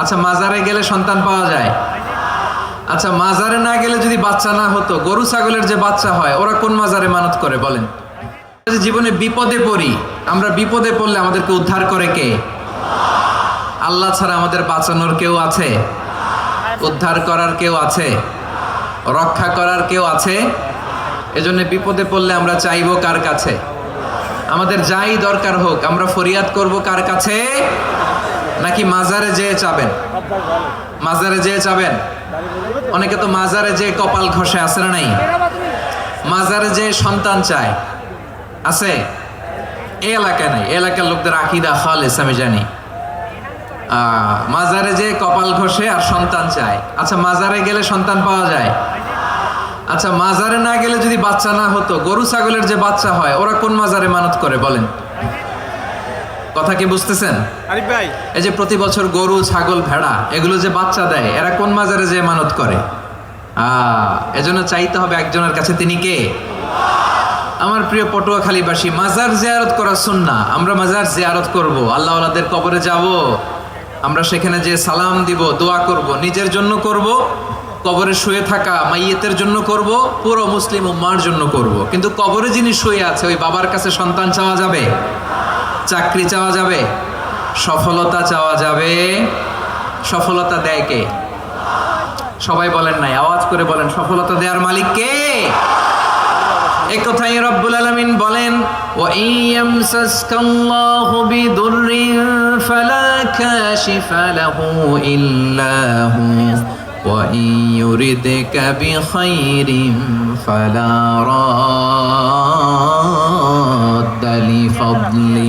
আচ্ছা মাজারে গেলে সন্তান পাওয়া যায়? আচ্ছা মাজারে না গেলে যদি বাচ্চা না হতো, গরু, ছাগলের যে বাচ্চা হয়, ওরা কোন মাজারে মানত করে, বলেন? জীবনে বিপদে পড়ি, আমরা বিপদে পড়লে আমাদেরকে উদ্ধার করে কে? আল্লাহ ছাড়া আমাদের বাঁচানোর কেউ আছে? উদ্ধার করার কেউ আছে? রক্ষা করার কেউ আছে? এজন্য বিপদে পড়লে আমরা চাইব কার কাছে? আমাদের যাই দরকার হোক, আমরা ফরিয়াদ করব কার কাছে? নাকি মাজারে যেয়ে চাবেন? মাজারে যেয়ে চাবেন? অনেকে তো মাজারে যে কপাল ঘষে, আছে না নাই? মাজারে যে সন্তান চায়। আছে? এই এলাকায় নাই। এলাকার লোকদের আকিদা খালেস, আমি জানি। মাজারে যে কপাল ঘষে আর সন্তান চায়। আচ্ছা মাজারে গেলে সন্তান পাওয়া যায়? আচ্ছা মাজারে না গেলে যদি বাচ্চা না হতো, গরু ছাগলের যে বাচ্চা হয়, ওরা কোন মাজারে মানত করে, বলেন? কথা কি বুঝতেছেন? আরিফ ভাই। এই যে প্রতি বছর গরু ছাগল ভেড়া এগুলো যে বাচ্চা দেয় এরা কোন মাজারে যে মানত করে? এজন্য চাইতে হবে একজনের কাছে তিনি কে? আমার প্রিয় পটুয়াখালীবাসী মাজার জিয়ারত করা সুন্না আমরা মাজার জিয়ারত করব আল্লাহ আল্লাহদের কবরে যাব আমরা সেখানে যে সালাম দিব দোয়া করব নিজের জন্য করব কবরে শুয়ে থাকা মাইয়েতের জন্য করব পুরো মুসলিম উম্মার জন্য করব। কিন্তু কবরে যিনি শুয়ে আছে ওই বাবার কাছে সন্তান চাওয়া যাবে? চাকরি চাওয়া যাবে? সফলতা চাওয়া যাবে। সফলতা দেয় কে? সবাই বলেন নাই, আওয়াজ করে বলেন, সফলতা দেওয়ার মালিক কে? এক কথাই রব্বুল আলামিন বলেন ওয়া ইয়ামসাসকাল্লাহু বিদুররিন ফালা কাশিফা লাহু ইল্লা হু ওয়া ইউরিদকা বিখাইরিন ফালা রাদ্দা লিফাদলি।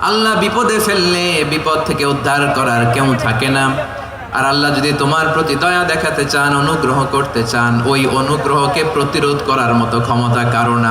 আল্লাহ বিপদে ফেললে বিপদ থেকে উদ্ধার করার কেউ থাকে না। আর আল্লাহ যদি তোমার প্রতি দয়া দেখাতে চান, অনুগ্রহ করতে চান, ওই অনুগ্রহকে প্রতিরোধ করার মতো ক্ষমতা কারণ